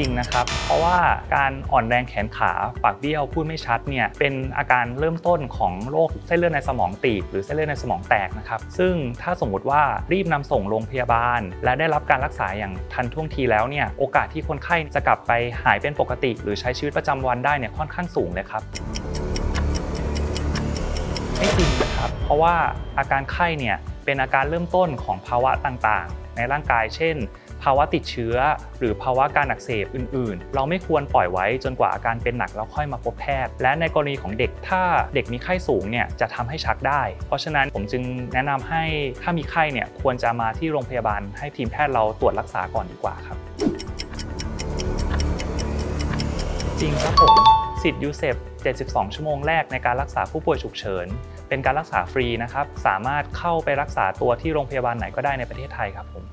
จริงนะครับ เพราะว่าการอ่อนแรงแขนขาปากเบี้ยวพูดไม่ชัดเนี่ยเป็นอาการเริ่มต้นของโรคเส้นเลือดในสมองตีบหรือเส้นเลือดในสมองแตกนะครับซึ่งถ้าสมมติว่ารีบนำส่งโรงพยาบาล และได้รับการรักษาอย่างทันท่วงทีแล้วเนี่ยโอกาสที่คนไข้จะกลับไปหายเป็นปกติ หรือใช้ชีวิตประจำวันได้เนี่ยค่อนข้างสูงเลยครับไม่จริงนะครับ เพราะว่าอาการไข้เนี่ยเป็นอาการเริ่มต้นของภาวะต่างๆ ในร่างกายเช่น ภาวะติดเชื้อ หรือภาวะการอักเสบอื่น ๆ เราไม่ควรปล่อยไว้จนกว่าอาการเป็นหนักแล้วค่อยมาพบแพทย์ และในกรณีของเด็กถ้าเด็กมีไข้สูงเนี่ยจะทำให้ชักได้ เพราะฉะนั้นผมจึงแนะนำให้ถ้ามีไข้เนี่ยควรจะมาที่โรงพยาบาลให้ทีมแพทย์เราตรวจรักษาก่อนดีกว่าครับ จริงครับผมสิทธิ์ยูเซฟ72 ชั่วโมงแรกในการรักษาผู้ป่วยฉุกเฉิน เป็นการรักษาฟรีนะครับ สามารถเข้าไปรักษาตัวที่โรงพยาบาลไหนก็ได้ในประเทศไทยครับผม